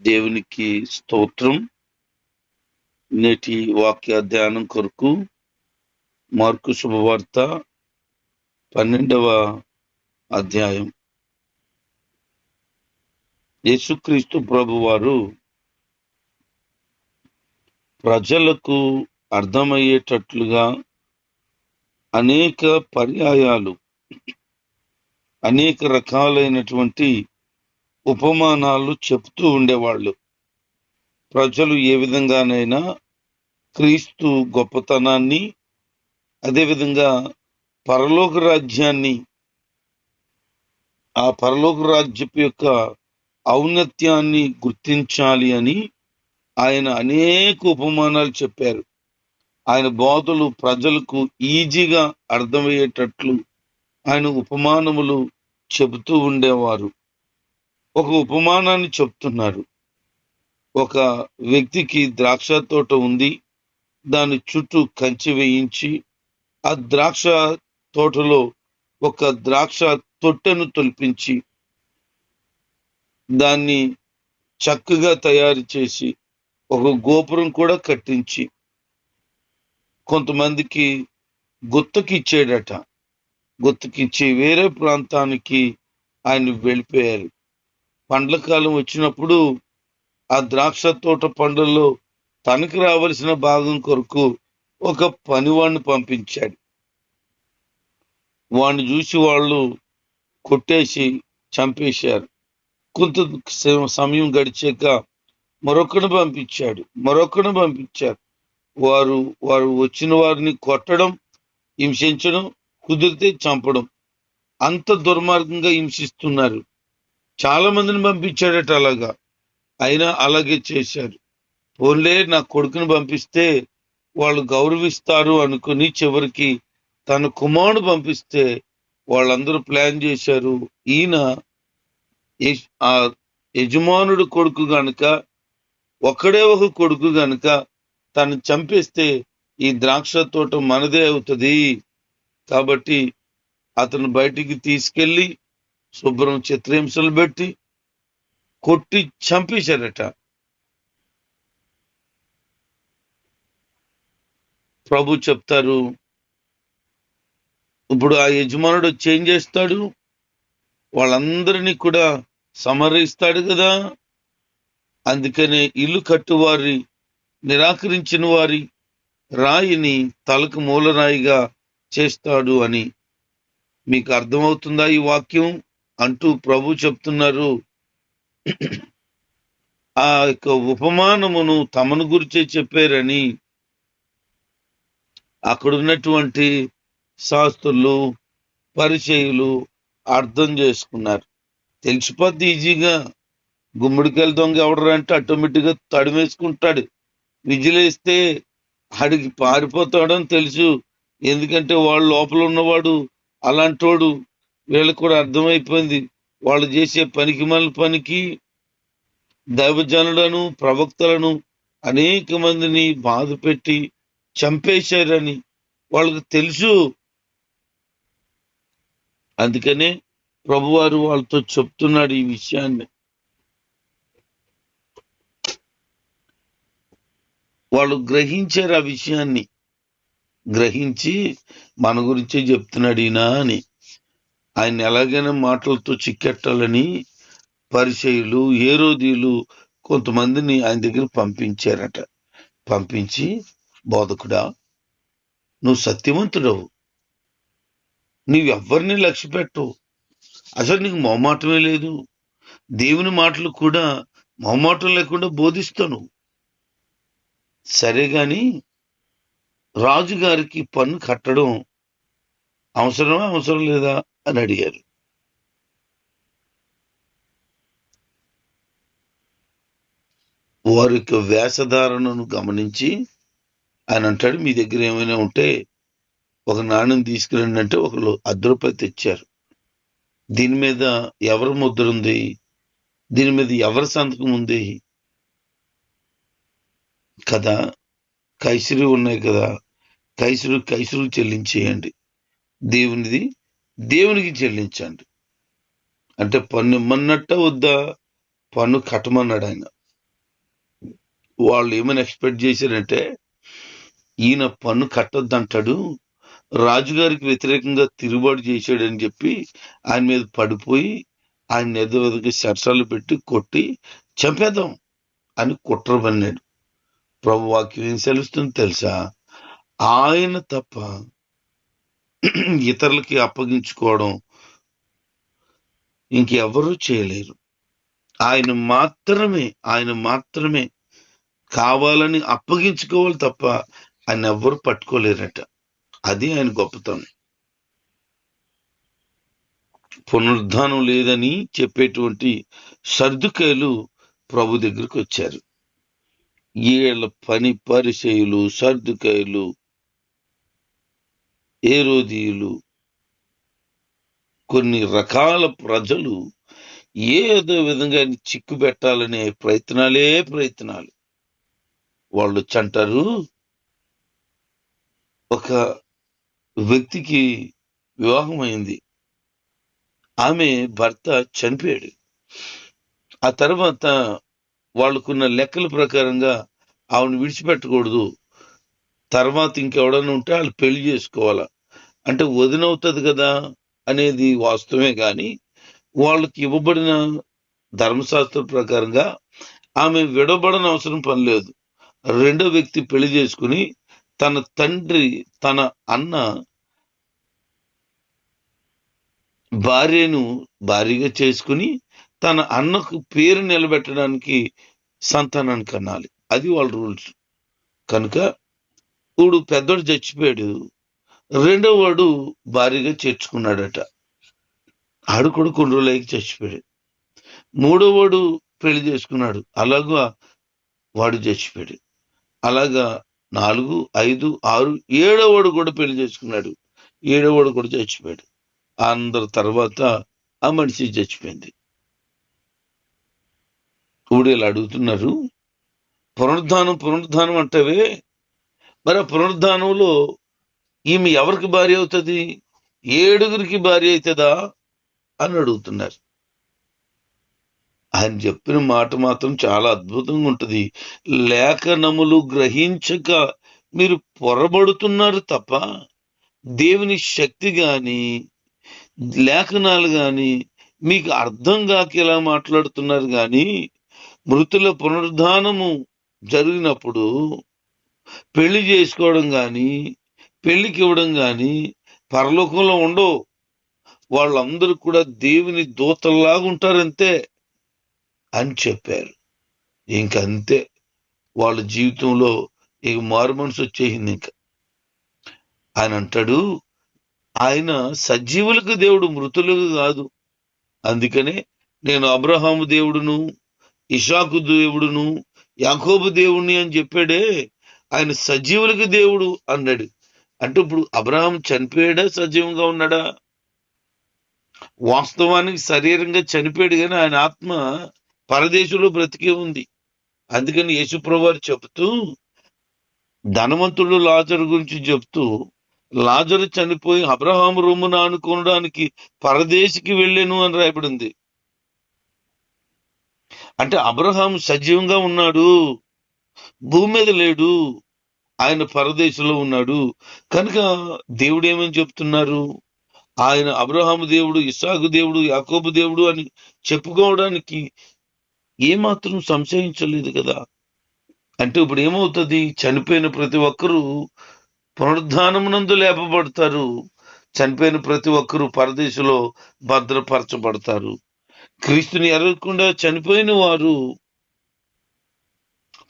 దేవునికి స్తోత్రం. నేటి వాక్య ధ్యానం కొరకు మార్కు శుభవార్త పన్నెండవ అధ్యాయం. యేసుక్రీస్తు ప్రభు వారు ప్రజలకు అర్థమయ్యేటట్లుగా అనేక పర్యాయాలు అనేక రకాలైనటువంటి ఉపమానాలు చెప్తూ ఉండేవాళ్ళు. ప్రజలు ఏ విధంగానైనా క్రీస్తు గొప్పతనాన్ని అదేవిధంగా పరలోక రాజ్యాన్ని ఆ పరలోక రాజ్యపు యొక్క ఔన్నత్యాన్ని గుర్తించాలి అని ఆయన అనేక ఉపమానాలు చెప్పారు. ఆయన బోధలు ప్రజలకు ఈజీగా అర్థమయ్యేటట్లు ఆయన ఉపమానములు చెబుతూ ఉండేవారు. ఒక ఉపమానాన్ని చెప్తున్నారు. ఒక వ్యక్తికి ద్రాక్ష తోట ఉంది. దాని చుట్టూ కంచి వేయించి ఆ ద్రాక్ష తోటలో ఒక ద్రాక్ష తొట్టెను తొలిపించి దాన్ని చక్కగా తయారు చేసి ఒక గోపురం కూడా కట్టించి కొంతమందికి గుత్తకిచ్చాడట గుత్తకిచ్చి వేరే ప్రాంతానికి ఆయన వెళ్ళిపోయారు. పండ్ల కాలం వచ్చినప్పుడు ఆ ద్రాక్ష తోట పండ్లలో తనకు రావలసిన భాగం కొరకు ఒక పనివాడిని పంపించాడు. వాడిని చూసి వాళ్ళు కొట్టేసి చంపేశారు. కొంత సమయం గడిచాక మరొకను పంపించాడు. మరొకను పంపించారు. వారు వారు వచ్చిన వారిని కొట్టడం హింసించడం కుదిరితే చంపడం అంత దుర్మార్గంగా హింసిస్తున్నారు. చాలా మందిని పంపించాడట అలాగా. అయినా అలాగే చేశారు పోన్లే నా కొడుకుని పంపిస్తే వాళ్ళు గౌరవిస్తారు అనుకుని చివరికి తన కుమారుడు పంపిస్తే వాళ్ళందరూ ప్లాన్ చేశారు. ఈయన ఆ యజమానుడు కొడుకు గనుక ఒక్కడే ఒక కొడుకు గనుక తను చంపేస్తే ఈ ద్రాక్ష తోట మనదే అవుతుంది. కాబట్టి అతను బయటికి తీసుకెళ్ళి శుభ్రం చిత్రహింసలు పెట్టి కొట్టి చంపేశారట. ప్రభు చెప్తారు ఇప్పుడు ఆ యజమానుడు చేంజ్ చేస్తాడు? వాళ్ళందరినీ కూడా సమరిస్తాడు కదా? అందుకనే ఇల్లు కట్టువారి నిరాకరించిన వారి రాయిని తలకు మూలరాయిగా చేస్తాడు అని. మీకు అర్థమవుతుందా ఈ వాక్యం? అంటూ ప్రభు చెప్తున్నారు. ఆ యొక్క ఉపమానమును తమను గురించే చెప్పారని అక్కడ ఉన్నటువంటి శాస్త్రులు పరిచయులు అర్థం చేసుకున్నారు. తెలిసిపోద్ది ఈజీగా. గుమ్మడికాయల దొంగ ఎవడరంటే అంటే ఆటోమేటిక్గా తడిమేసుకుంటాడు విజిలేస్తే ఆడికి పారిపోతాడని తెలుసు. ఎందుకంటే వాళ్ళు లోపల ఉన్నవాడు అలాంటోడు. వీళ్ళకి కూడా అర్థమైపోయింది. వాళ్ళు చేసే పనికి మన పనికి దైవజనులను ప్రవక్తలను అనేక మందిని బాధ పెట్టి చంపేశారని వాళ్ళకి తెలుసు. అందుకనే ప్రభువారు వాళ్ళతో చెప్తున్నాడు ఈ విషయాన్ని. వాళ్ళు గ్రహించారు ఆ విషయాన్ని. గ్రహించి మన గురించే చెప్తున్నాడు ఈయన అని. ఆయన ఎలాగైనా మాటలతో చిక్కెట్టాలని పరిచయులు ఏరోదీలు కొంతమందిని ఆయన దగ్గర పంపించారట. పంపించి బోధకుడా నువ్వు సత్యవంతుడవు. నీవెవ్వరిని లక్ష్య పెట్టవు అసలు నీకు మొహమాటమే లేదు. దేవుని మాటలు కూడా మొహమాటం లేకుండా బోధిస్తాను. సరే కానీ రాజుగారికి పన్ను కట్టడం అవసరమా అవసరం లేదా అని అడిగారు. వారి యొక్క వేషధారణను గమనించి ఆయన అంటాడు మీ దగ్గర ఏమైనా ఉంటే ఒక నాణ్యం తీసుకురండి అంటే ఒకరు అర్ధ రూపాయలు తెచ్చారు. దీని మీద ఎవరి ముద్ర ఉంది? దీని మీద ఎవరి సంతకం ఉంది? కదా కైసరి ఉన్నాయి కదా కైసరు కైసరు చెల్లించేయండి. దేవునిది దేవునికి చెల్లించండి. అంటే పన్ను ఇమ్మన్నట్ట వద్దా? పన్ను కట్టమన్నాడు ఆయన. వాళ్ళు ఏమని ఎక్స్పెక్ట్ చేశారంటే ఈయన పన్ను కట్టొద్దంటాడు రాజుగారికి వ్యతిరేకంగా తిరుగుబాటు చేశాడని చెప్పి ఆయన మీద పడిపోయి ఆయన ఏదో విధంగా పెట్టి కొట్టి చంపేద్దాం అని కుట్ర పన్నాడు ప్రభు వాక్యం ఏం తెలుసా? ఆయన తప్ప ఇతరులకి అప్పగించుకోవడం ఇంకెవరూ చేయలేరు. ఆయన మాత్రమే ఆయన మాత్రమే కావాలని అప్పగించుకోవాలి తప్ప ఆయన ఎవ్వరు పట్టుకోలేరట. అది ఆయన గొప్పతనం. పునరుద్ధానం లేదని చెప్పేటువంటి సర్దుకాయలు ప్రభు దగ్గరికి వచ్చారు. ఏళ్ళ పని పరిచయులు సర్దుకాయలు ఏరోదీయులు. కొన్ని రకాల ప్రజలు ఏదో విధంగా చిక్కు పెట్టాలనే ప్రయత్నాలే ప్రయత్నాలు. వాళ్ళు చంటారు. ఒక వ్యక్తికి వివాహం అయింది. ఆమె భర్త చనిపోయాడు. ఆ తర్వాత వాళ్ళకున్న లెక్కల ప్రకారంగా ఆవిడ విడిచిపెట్టకూడదు. తర్వాత ఇంకెవడన్నా ఉంటే వాళ్ళు పెళ్ళి చేసుకోవాలా. అంటే వదినవుతుంది కదా అనేది వాస్తవమే కానీ వాళ్ళకి ఇవ్వబడిన ధర్మశాస్త్ర ప్రకారంగా ఆమె విడబడని అవసరం పని లేదు. రెండో వ్యక్తి పెళ్ళి చేసుకుని తన తండ్రి తన అన్న భార్యను భార్యగా చేసుకుని తన అన్నకు పేరు నిలబెట్టడానికి సంతానాన్ని కనాలి. అది వాళ్ళ రూల్స్. కనుక ఇప్పుడు పెద్దోడు చచ్చిపోయాడు. రెండో వాడు భారీగా చేర్చుకున్నాడట. ఆడు కూడా కొన్ని రోజులకి చచ్చిపోయాడు. మూడో వాడు పెళ్ళి చేసుకున్నాడు. అలాగా వాడు చచ్చిపోయాడు. అలాగా నాలుగు ఐదు ఆరు ఏడో వాడు కూడా పెళ్ళి చేసుకున్నాడు. ఏడో వాడు కూడా చచ్చిపోయాడు. అందరి తర్వాత ఆ మనిషి చచ్చిపోయింది. ఇప్పుడు ఇలా అడుగుతున్నారు పునరుద్ధానం పునరుద్ధానం అంటవే? మరి ఆ పునరుద్ధానంలో ఈమె ఎవరికి భార్య అవుతుంది? ఏడుగురికి భార్య అవుతుందా? అని అడుగుతున్నారు. ఆయన చెప్పిన మాట మాత్రం చాలా అద్భుతంగా ఉంటుంది. లేఖనములు గ్రహించక మీరు పొరబడుతున్నారు తప్ప దేవుని శక్తి గాని లేఖనాలు కానీ మీకు అర్థం కాక ఇలా మాట్లాడుతున్నారు కానీ మృతుల పునరుద్ధానము జరిగినప్పుడు పెళ్ళి చేసుకోవడం కానీ పెళ్ళికి ఇవ్వడం గాని పరలోకంలో ఉండవు. వాళ్ళందరూ కూడా దేవుని దూతల్లాగా ఉంటారంతే అని చెప్పారు. ఇంకంతే. వాళ్ళ జీవితంలో ఇక మారు మనసు వచ్చేసింది ఇంకా. ఆయన అంటాడు ఆయన సజీవులకు దేవుడు మృతులకు కాదు. అందుకనే నేను అబ్రహాము దేవుడును ఇషాకు దేవుడును యాకోబు దేవుణ్ణి అని చెప్పాడే ఆయన సజీవులకు దేవుడు అన్నాడు. అంటే ఇప్పుడు అబ్రహాం చనిపోయాడా సజీవంగా ఉన్నాడా? వాస్తవానికి శరీరంగా చనిపోయాడు కానీ ఆయన ఆత్మ పరదేశంలో బ్రతికే ఉంది. అందుకని యేసుప్రభు చెబుతూ ధనవంతుడు లాజరు గురించి చెప్తూ లాజరు చనిపోయి అబ్రహాం రూమును అనుకోవడానికి పరదేశికి వెళ్ళాను అని రాయబడింది. అంటే అబ్రహాం సజీవంగా ఉన్నాడు భూమి మీద లేడు ఆయన పరదేశంలో ఉన్నాడు. కనుక దేవుడు ఏమని చెప్తున్నారు? ఆయన అబ్రహాము దేవుడు ఇస్సాకు దేవుడు యాకోబు దేవుడు అని చెప్పుకోవడానికి ఏమాత్రం సంశయించలేదు కదా? అంటే ఇప్పుడు ఏమవుతుంది? చనిపోయిన ప్రతి ఒక్కరూ పునరుద్ధానమునందు లేపబడతారు. చనిపోయిన ప్రతి ఒక్కరూ పరదేశంలో భద్రపరచబడతారు. క్రీస్తుని ఎరగకుండా చనిపోయిన వారు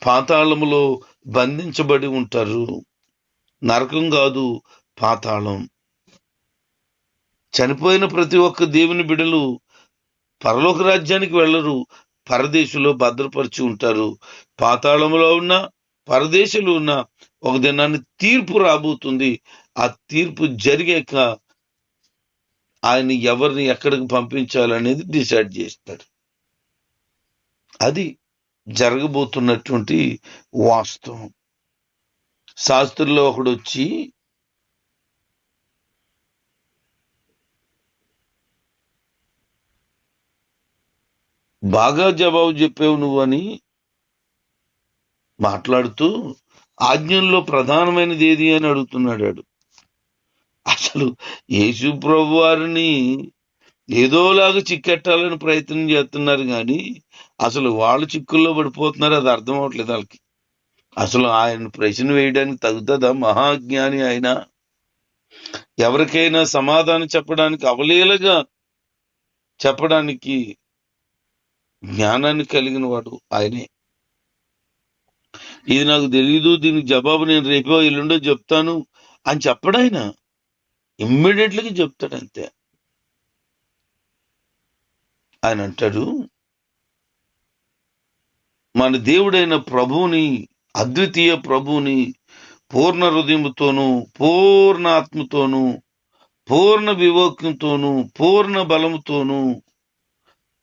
పాతాళములో బంధించబడి ఉంటారు. నరకం కాదు పాతాళం. చనిపోయిన ప్రతి ఒక్క దేవుని బిడలు పరలోక రాజ్యానికి వెళ్ళరు. పరదేశంలో భద్రపరిచి ఉంటారు. పాతాళంలో ఉన్న పరదేశంలో ఉన్న ఒక దినాన్ని తీర్పు రాబోతుంది. ఆ తీర్పు జరిగాక ఆయన ఎవరిని ఎక్కడికి పంపించాలనేది డిసైడ్ చేస్తాడు అది జరగబోతున్నటువంటి వాస్తవం. శాస్త్రుల్లో ఒకడు వచ్చి బాగా జవాబు చెప్పావు నువ్వు అని మాట్లాడుతూ ఆజ్ఞల్లో ప్రధానమైనది ఏది అని అడుగుతున్నాడు అసలు యేసు ప్రభు వారిని ఏదోలాగా చిక్కెట్టాలని ప్రయత్నం చేస్తున్నారు కానీ అసలు వాళ్ళు చిక్కుల్లో పడిపోతున్నారు అది అర్థం అవట్లేదు వాళ్ళకి. అసలు ఆయన ప్రశ్న వేయడానికి తగుతుందా మహాజ్ఞాని ఆయన ఎవరికైనా సమాధానం చెప్పడానికి అవలీలగా చెప్పడానికి జ్ఞానాన్ని కలిగిన వాడు ఆయనే. ఇది నాకు తెలియదు దీనికి జవాబు నేను రేపో ఎల్లుండో చెప్తాను అని చెప్పడాయన? ఇమ్మీడియట్లీగా చెప్తాడు అంతే. ఆయన అంటాడు మన దేవుడైన ప్రభువుని అద్వితీయ ప్రభువుని పూర్ణ హృదయంతోనూ పూర్ణ ఆత్మతోనూ పూర్ణ వివేకంతోనూ పూర్ణ బలముతోనూ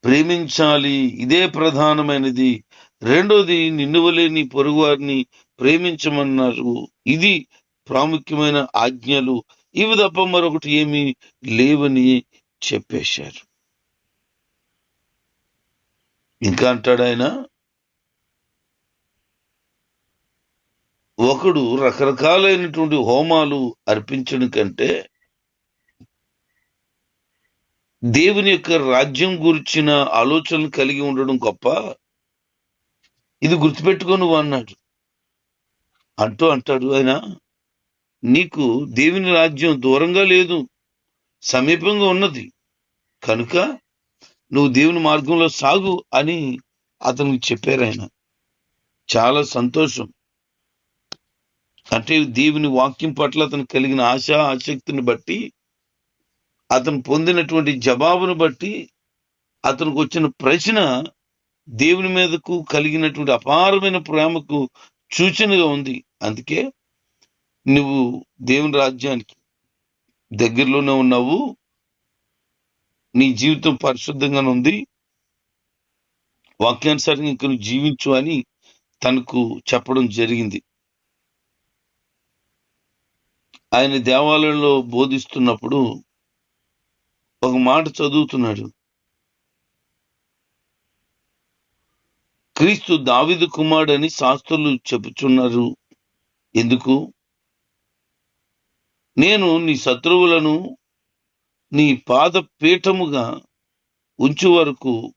ప్రేమించాలి. ఇదే ప్రధానమైనది. రెండోది నిన్నువలేని పొరుగువారిని ప్రేమించమన్నారు. ఇది ప్రాముఖ్యమైన ఆజ్ఞలు. ఇవి తప్ప మరొకటి ఏమీ లేవని చెప్పేశారు. ఇంకా అంటాడు ఆయన ఒకడు రకరకాలైనటువంటి హోమాలు అర్పించడం కంటే దేవుని యొక్క రాజ్యం గురించిన ఆలోచనలు కలిగి ఉండడం గొప్ప. ఇది గుర్తుపెట్టుకో నువ్వు అన్నాడు అంటూ అంటాడు ఆయన నీకు దేవుని రాజ్యం దూరంగా లేదు సమీపంగా ఉన్నది. కనుక నువ్వు దేవుని మార్గంలో సాగు అని అతనికి చెప్పారు ఆయన. చాలా సంతోషం. అంటే దేవుని వాక్యం పట్ల అతను కలిగిన ఆశ ఆసక్తిని బట్టి అతను పొందినటువంటి జవాబును బట్టి అతనికి వచ్చిన ప్రశ్న దేవుని మీదకు కలిగినటువంటి అపారమైన ప్రేమకు సూచనగా ఉంది. అందుకే నువ్వు దేవుని రాజ్యానికి దగ్గరలోనే ఉన్నావు. నీ జీవితం పరిశుద్ధంగానే ఉంది. వాక్యానుసారంగా ఇంక నువ్వు జీవించు అని తనకు చెప్పడం జరిగింది. ఆయన దేవాలయంలో బోధిస్తున్నప్పుడు ఒక మాట చదువుతున్నాడు. క్రీస్తు దావిదు కుమారుడని శాస్త్రులు చెబుతున్నారు ఎందుకు? నేను నీ శత్రువులను నీ పాద పీఠముగా ఉంచు వరకు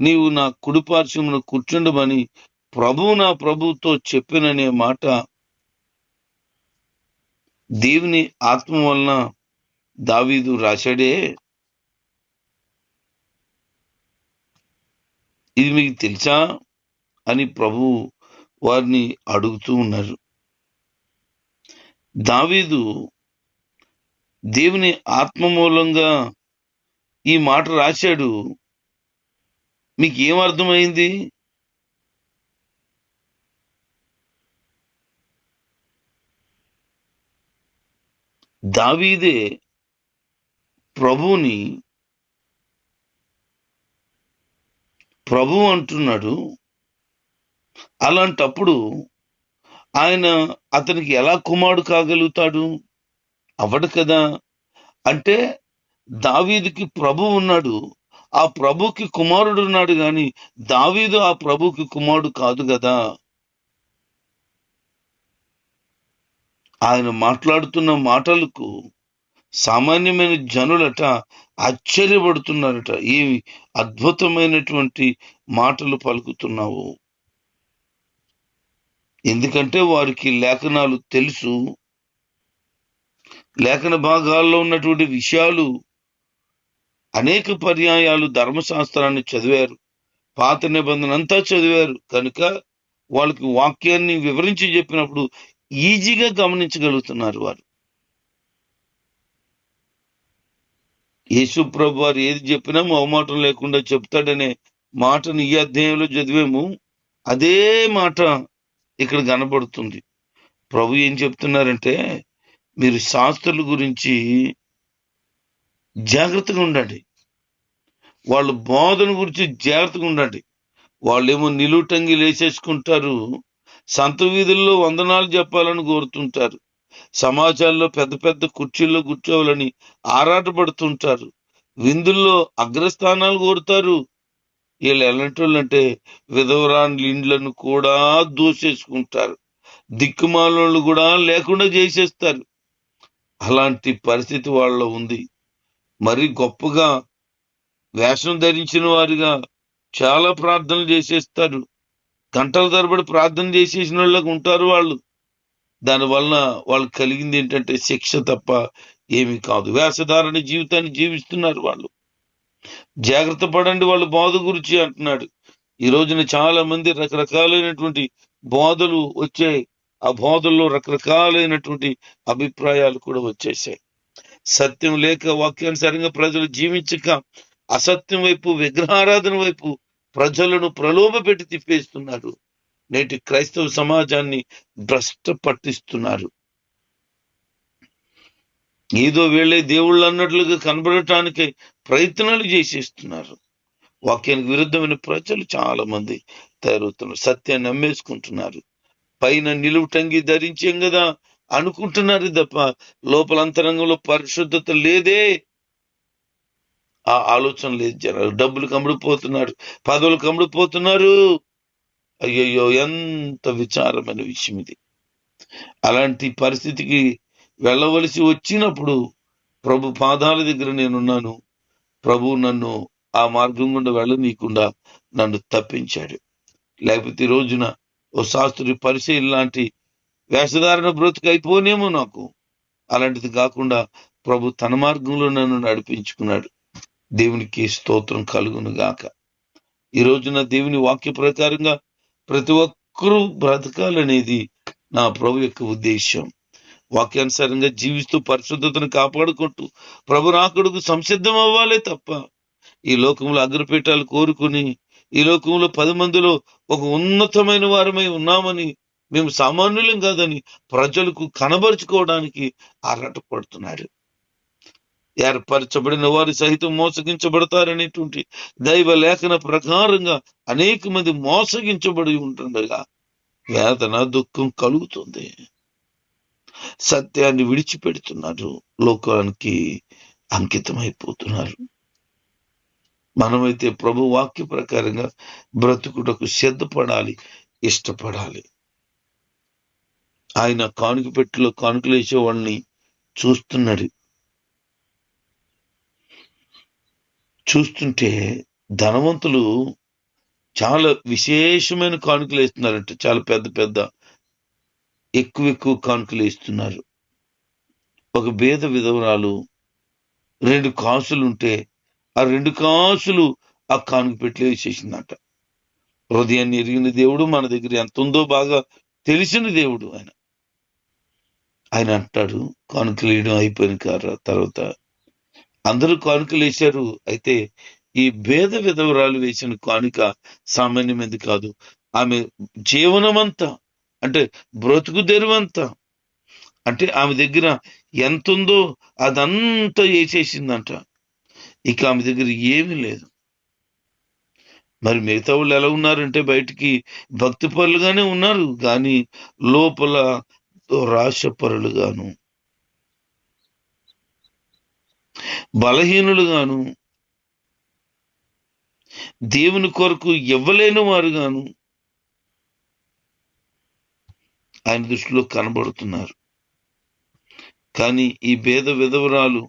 నీవు నా కుడిపార్శ్వమును కూర్చుండమని ప్రభువు నా ప్రభువుతో చెప్పిననే మాట దేవుని ఆత్మ వలన దావీదు రాశాడే? ఇది మీకు తెలుసా? అని ప్రభు వారిని అడుగుతూ ఉన్నారు. దావీదు దేవుని ఆత్మ మూలంగా ఈ మాట రాశాడు. మీకు ఏం అర్థమైంది? దావీదే ప్రభువుని ప్రభు అంటున్నాడు. అలాంటప్పుడు ఆయన అతనికి ఎలా కుమారుడు కాగలుగుతాడు? అవ్వడు కదా. అంటే దావీదికి ప్రభు ఉన్నాడు. ఆ ప్రభుకి కుమారుడు ఉన్నాడు కానీ దావీదు ఆ ప్రభుకి కుమారుడు కాదు కదా. ఆయన మాట్లాడుతున్న మాటలకు సామాన్యమైన జనులట ఆశ్చర్యపడుతున్నారట. ఈ అద్భుతమైనటువంటి మాటలు పలుకుతున్నావు. ఎందుకంటే వారికి లేఖనాలు తెలుసు. లేఖన భాగాల్లో ఉన్నటువంటి విషయాలు అనేక పర్యాయాలు ధర్మశాస్త్రాన్ని చదివారు. పాత నిబంధన అంతా చదివారు. కనుక వాళ్ళకి వాక్యాన్ని వివరించి చెప్పినప్పుడు ఈజీగా గమనించగలుగుతున్నారు వారు. యేసు ప్రభు వారు ఏది చెప్పినా మొహమాటం లేకుండా చెప్తాడనే మాటను ఈ అధ్యాయంలో చదివాము. అదే మాట ఇక్కడ కనబడుతుంది. ప్రభు ఏం చెప్తున్నారంటే మీరు శాస్త్రుల గురించి జాగ్రత్తగా ఉండండి. వాళ్ళ బోధన గురించి జాగ్రత్తగా ఉండండి. వాళ్ళేమో నిలుటంగి లేచేసుకుంటారు సంత వీధుల్లో వందనాలు చెప్పాలని కోరుతుంటారు. సమాజాల్లో పెద్ద పెద్ద కుర్చీల్లో కూర్చోవాలని ఆరాటపడుతుంటారు. విందుల్లో అగ్రస్థానాలు కోరుతారు. వీళ్ళు ఎలాంటి అంటే విధవరాని ఇండ్లను కూడా దూసేసుకుంటారు. దిక్కుమాలను కూడా లేకుండా చేసేస్తారు. అలాంటి పరిస్థితి వాళ్ళలో ఉంది. మరి గొప్పగా వేషం ధరించిన వారిగా చాలా ప్రార్థనలు చేసేస్తారు. గంటల తరబడి ప్రార్థన చేసేసిన వాళ్ళకి ఉంటారు వాళ్ళు. దానివలన వాళ్ళకి కలిగింది ఏంటంటే శిక్ష తప్ప ఏమీ కాదు. వేషధారణ జీవితాన్ని జీవిస్తున్నారు వాళ్ళు. జాగ్రత్త పడండి వాళ్ళు బోధ గురించి అంటున్నాడు. ఈ రోజున చాలా మంది రకరకాలైనటువంటి బోధలు వచ్చాయి. ఆ బోధల్లో రకరకాలైనటువంటి అభిప్రాయాలు కూడా వచ్చేసాయి. సత్యం లేక వాక్యానుసారంగా ప్రజలు జీవించక అసత్యం వైపు విగ్రహారాధన వైపు ప్రజలను ప్రలోభ పెట్టి తిప్పేస్తున్నారు నేటి క్రైస్తవ సమాజాన్ని భ్రష్ట పట్టిస్తున్నారు. ఏదో వీళ్ళే దేవుళ్ళు అన్నట్లుగా కనబడటానికి ప్రయత్నాలు చేసేస్తున్నారు. వాక్యానికి విరుద్ధమైన ప్రజలు చాలా మంది తయారవుతున్నారు. సత్యాన్ని నమ్మేసుకుంటున్నారు. పైన నిలువుటంగి ధరించాం కదా అనుకుంటున్నారు తప్ప లోపల అంతరంగంలో పరిశుద్ధత లేదే. ఆ ఆలోచన లేదు జనాలు. డబ్బులు కమ్ముడిపోతున్నారు. పదవులు కమ్ముడిపోతున్నారు. అయ్యయ్యో ఎంత విచారమైన విషయం ఇది. అలాంటి పరిస్థితికి వెళ్ళవలసి వచ్చినప్పుడు ప్రభు పాదాల దగ్గర నేనున్నాను. ప్రభు నన్ను ఆ మార్గం గుండా వెళ్ళనీయకుండా నన్ను తప్పించాడు. లేకపోతే ఈ రోజున ఓ శాస్త్రి పరిచయం లాంటి వేషధారణ బ్రతుకు అయిపోనేమో నాకు. అలాంటిది కాకుండా ప్రభు తన మార్గంలో నన్ను నడిపించుకున్నాడు. దేవునికి స్తోత్రం కలుగును గాక. ఈ రోజున దేవుని వాక్య ప్రకారంగా ప్రతి ఒక్కరూ బ్రతకాలనేది నా ప్రభు యొక్క ఉద్దేశం వాక్యానుసారంగా జీవిస్తూ పరిశుద్ధతను కాపాడుకుంటూ ప్రభు రాకుడుకు సంసిద్ధం అవ్వాలే తప్ప ఈ లోకంలో అగ్రపీఠాలు కోరుకుని ఈ లోకంలో పది మందిలో ఒక ఉన్నతమైన వారమై ఉన్నామని మేము సామాన్యులం కాదని ప్రజలకు కనబరుచుకోవడానికి ఆరాటపడుతున్నాడు ఏర్పరచబడిన వారు సహితం మోసగించబడతారనేటువంటి దైవ లేఖన ప్రకారంగా అనేక మంది మోసగించబడి ఉంటుండగా వేదన దుఃఖం కలుగుతుంది. సత్యాన్ని విడిచిపెడుతున్నారు. లోకానికి అంకితమైపోతున్నారు. మనమైతే ప్రభు వాక్య ప్రకారంగా బ్రతుకుటకు సిద్ధపడాలి ఇష్టపడాలి. ఆయన కానుక పెట్టిలో కానుకలు వేసేవాడిని చూస్తున్నాడు. చూస్తుంటే ధనవంతులు చాలా విశేషమైన కానుకలు వేస్తున్నారంట. చాలా పెద్ద పెద్ద ఎక్కువ ఎక్కువ కానుకలు వేస్తున్నారు. ఒక భేద విధవరాలు రెండు కాసులు ఉంటే ఆ రెండు కాసులు ఆ కానుక పెట్టి వేసేసిందంట. హృదయాన్ని ఎరిగిన దేవుడు మన దగ్గర ఎంత ఉందో బాగా తెలిసిన దేవుడు ఆయన. ఆయన అంటాడు కానుకలు వేయడం అయిపోయిన తర్వాత అందరూ కానుకలు వేశారు. అయితే ఈ భేద విధవరాలు వేసిన కానుక సామాన్యమైనది కాదు. ఆమె జీవనమంతా అంటే బ్రతుకు తెరువంతా అంటే ఆమె దగ్గర ఎంత ఉందో అదంతా వేసేసిందంట. ఇక ఆమె దగ్గర ఏమీ లేదు. మరి మిగతా వాళ్ళు ఎలా ఉన్నారంటే బయటికి భక్తి పరులుగానే ఉన్నారు. కానీ లోపల రాశపరులుగాను బలహీనులుగాను దేవుని కొరకు ఇవ్వలేని వారుగాను ఆయన దృష్టిలో కనబడుతున్నారు. కానీ ఈ భేద విధవరాలు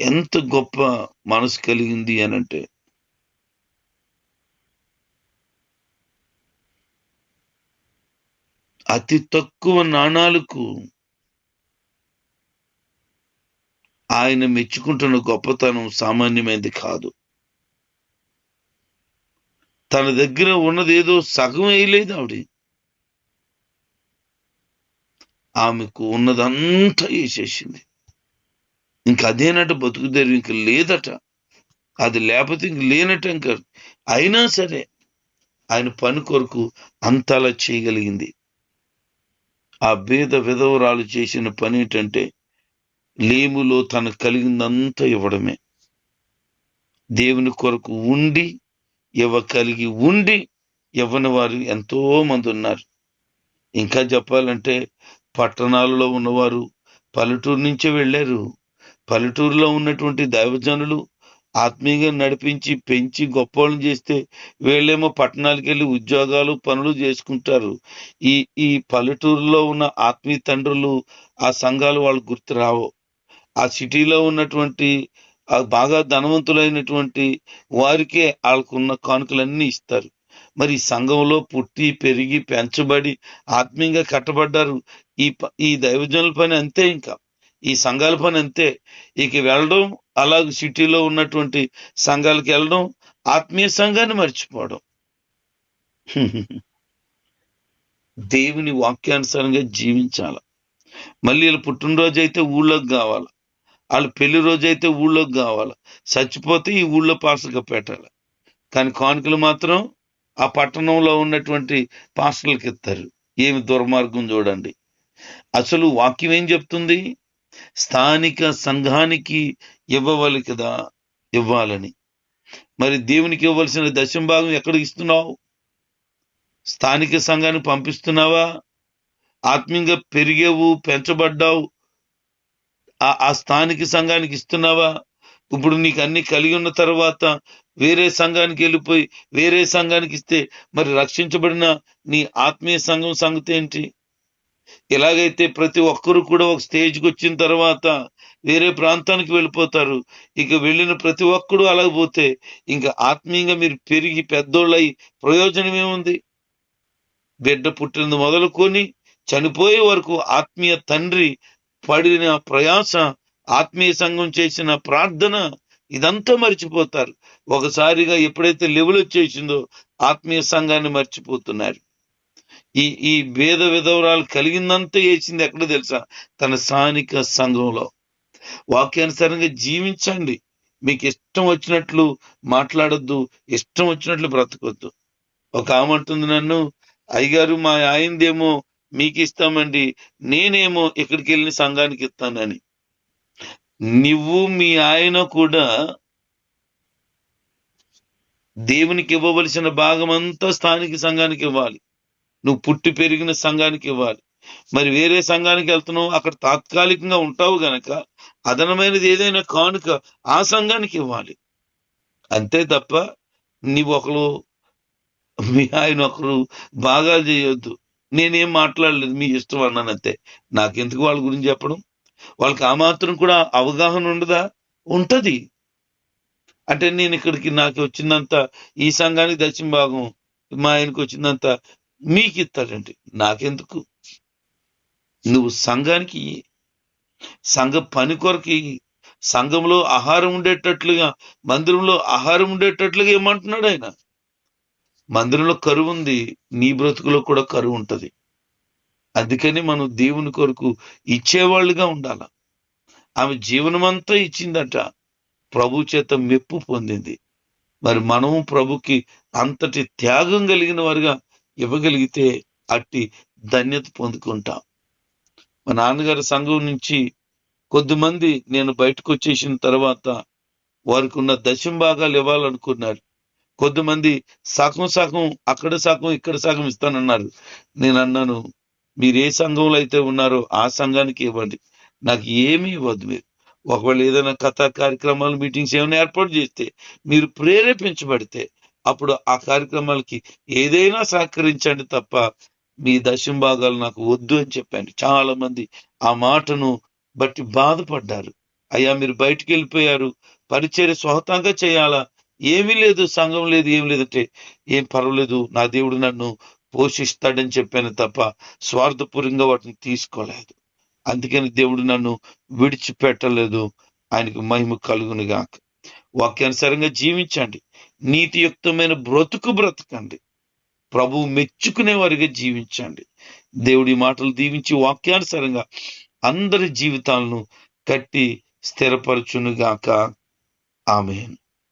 ఎంత గొప్ప మనసు కలిగింది అనంటే అతి తక్కువ నాణాలకు ఆయన మెచ్చుకుంటున్న గొప్పతనం సామాన్యమైనది కాదు. తన దగ్గర ఉన్నది ఏదో సగం వేయలేదు ఆవిడ. ఆమెకు ఉన్నదంతా వేసేసింది. ఇంక అదేనట బతుకుదేరు ఇంక లేదట. అది లేకపోతే ఇంక లేనట ఇంక అయినా సరే ఆయన పని కొరకు అంతలా చేయగలిగింది. ఆ భేద విధవరాలు చేసిన పని ఏంటంటే లేములో తనకు కలిగిందంతా ఇవ్వడమే. దేవుని కొరకు ఉండి ఇవ్వ కలిగి ఉండి ఇవ్వని వారు ఎంతో మంది ఉన్నారు. ఇంకా చెప్పాలంటే పట్టణాలలో ఉన్నవారు పల్లెటూరు నుంచే వెళ్ళారు. పల్లెటూరులో ఉన్నటువంటి దైవజనులు ఆత్మీయంగా నడిపించి పెంచి గొప్పవాళ్ళని చేస్తే వీళ్ళేమో పట్టణాలకు వెళ్ళి ఉద్యోగాలు పనులు చేసుకుంటారు. ఈ ఈ పల్లెటూరులో ఉన్న ఆత్మీయ తండ్రులు ఆ సంఘాలు వాళ్ళు గుర్తు రావు ఆ సిటీలో ఉన్నటువంటి బాగా ధనవంతులైనటువంటి వారికే వాళ్ళకున్న కానుకలన్నీ ఇస్తారు. మరి సంఘంలో పుట్టి పెరిగి పెంచబడి ఆత్మీయంగా కట్టబడ్డారు. ఈ ప- ఈ దైవజనుల పని అంతే ఇంకా. ఈ సంఘాల పని అంతే. ఇక వెళ్ళడం అలాగే సిటీలో ఉన్నటువంటి సంఘాలకు వెళ్ళడం ఆత్మీయ సంఘాన్ని మర్చిపోవడం. దేవుని వాక్యానుసారంగా జీవించాలి. మళ్ళీ వీళ్ళ పుట్టినరోజు అయితే ఊళ్ళోకి కావాలి. వాళ్ళ పెళ్ళి రోజు అయితే ఊళ్ళోకి కావాలి. చచ్చిపోతే ఈ ఊళ్ళో పాసలుగా పెట్టాలి. కానీ కానుకలు మాత్రం ఆ పట్టణంలో ఉన్నటువంటి పాస్టర్లకు ఇస్తారు. ఏమి దుర్మార్గం చూడండి. అసలు వాక్యం ఏం చెప్తుంది? స్థానిక సంఘానికి ఇవ్వవాలి కదా? ఇవ్వాలని. మరి దేవునికి ఇవ్వాల్సిన దశం భాగం ఎక్కడికి ఇస్తున్నావు? స్థానిక సంఘానికి పంపిస్తున్నావా? ఆత్మీయంగా పెరిగేవు పెంచబడ్డావు ఆ- స్థానిక సంఘానికి ఇస్తున్నావా? ఇప్పుడు నీకు అన్ని కలిగి ఉన్న తర్వాత వేరే సంఘానికి వెళ్ళిపోయి వేరే సంఘానికి ఇస్తే మరి రక్షించబడిన నీ ఆత్మీయ సంఘం సంగతి ఏంటి? ఎలాగైతే ప్రతి ఒక్కరు కూడా ఒక స్టేజ్కి వచ్చిన తర్వాత వేరే ప్రాంతానికి వెళ్ళిపోతారు. ఇక వెళ్ళిన ప్రతి ఒక్కడు అలాగ పోతే ఇంకా ఆత్మీయంగా మీరు పెరిగి పెద్దోళ్ళయి ప్రయోజనం ఏముంది? బిడ్డ పుట్టినది మొదలుకొని చనిపోయే వరకు ఆత్మీయ తండ్రి పడిన ప్రయాస ఆత్మీయ సంఘం చేసిన ప్రార్థన ఇదంతా మర్చిపోతారు. ఒకసారిగా ఎప్పుడైతే లెవెల్ వచ్చేసిందో ఆత్మీయ సంఘాన్ని మర్చిపోతున్నారు. ఈ ఈ భేద విధవరాలు కలిగిందంతా వేసింది ఎక్కడ తెలుసా? తన స్థానిక సంఘంలో. వాక్యానుసారంగా జీవించండి. మీకు ఇష్టం వచ్చినట్లు మాట్లాడొద్దు ఇష్టం వచ్చినట్లు బ్రతకొద్దు. ఒక ఆమంటుంది నన్ను అయ్యగారు మా ఆయనదేమో మీకు ఇస్తామండి నేనేమో ఇక్కడికి వెళ్ళిన సంఘానికి ఇస్తానని. నువ్వు మీ ఆయన కూడా దేవునికి ఇవ్వవలసిన భాగం అంతా స్థానిక సంఘానికి ఇవ్వాలి. నువ్వు పుట్టి పెరిగిన సంఘానికి ఇవ్వాలి. మరి వేరే సంఘానికి వెళ్తున్నావు అక్కడ తాత్కాలికంగా ఉంటావు గనక అదనమైనది ఏదైనా కానుక ఆ సంఘానికి ఇవ్వాలి. అంతే తప్ప నీవు ఒకరు మీ ఆయన ఒకరు బాగా చేయొద్దు. నేనేం మాట్లాడలేదు మీ ఇష్టం అన్నాను అంతే. నాకెందుకు వాళ్ళ గురించి చెప్పడం? వాళ్ళకి ఆ మాత్రం కూడా అవగాహన ఉండదా? ఉంటది. అంటే నేను ఇక్కడికి నాకు వచ్చిందంత ఈ సంఘానికి దక్షిణ భాగం మా ఆయనకు వచ్చిందంత మీకు ఇస్తాడండి నాకెందుకు? నువ్వు సంఘానికి సంఘ పని కొరకు సంఘంలో ఆహారం ఉండేటట్లుగా మందిరంలో ఆహారం ఉండేటట్లుగా ఏమంటున్నాడు ఆయన? మందిరంలో కరువు ఉంది నీ బ్రతుకులో కూడా కరువు ఉంటుంది. అందుకని మనం దేవుని కొరకు ఇచ్చేవాళ్ళుగా ఉండాల. ఆమె జీవనమంతా ఇచ్చిందట. ప్రభు చేత మెప్పు పొందింది. మరి మనము ప్రభుకి అంతటి త్యాగం కలిగిన వారుగా ఇవ్వగలిగితే అట్టి ధన్యత పొందుకుంటాం. మా నాన్నగారి సంఘం నుంచి కొద్దిమంది నేను బయటకు వచ్చేసిన తర్వాత వారికి ఉన్న దశం భాగాలు ఇవ్వాలనుకున్నారు. కొద్దిమంది సగం సగం అక్కడ సగం ఇక్కడ సగం ఇస్తానన్నారు. నేను అన్నాను మీరు ఏ సంఘంలో అయితే ఉన్నారో ఆ సంఘానికి ఇవ్వండి. నాకు ఏమీ ఇవ్వద్దు మీరు. ఒకవేళ ఏదైనా కథా కార్యక్రమాలు మీటింగ్స్ ఏమైనా ఏర్పాటు చేస్తే మీరు ప్రేరేపించబడితే అప్పుడు ఆ కార్యక్రమాలకి ఏదైనా సహకరించండి తప్ప మీ దశంభాగాలు నాకు వద్దు అని చెప్పాను చాలా మంది ఆ మాటను బట్టి బాధపడ్డారు. అయ్యా మీరు బయటికి వెళ్ళిపోయారు. పరిచర్య స్వతంగా చేయాలా? ఏమీ లేదు సంఘం లేదు ఏం లేదంటే ఏం పర్వాలేదు నా దేవుడు నన్ను పోషిస్తాడని చెప్పాను తప్ప స్వార్థపూర్యంగా వాటిని తీసుకోలేదు. అందుకని దేవుడు నన్ను విడిచిపెట్టలేదు ఆయనకు మహిమ కలుగును గాక వాక్యానుసారంగా జీవించండి. నీతియుక్తమైన బ్రతుకు బ్రతకండి. ప్రభువు మెచ్చుకునే వారిగా జీవించండి. దేవుడి మాటలు దీవించి వాక్యానుసారంగా అందరి జీవితాలను కట్టి స్థిరపరచునుగాక. ఆమెను.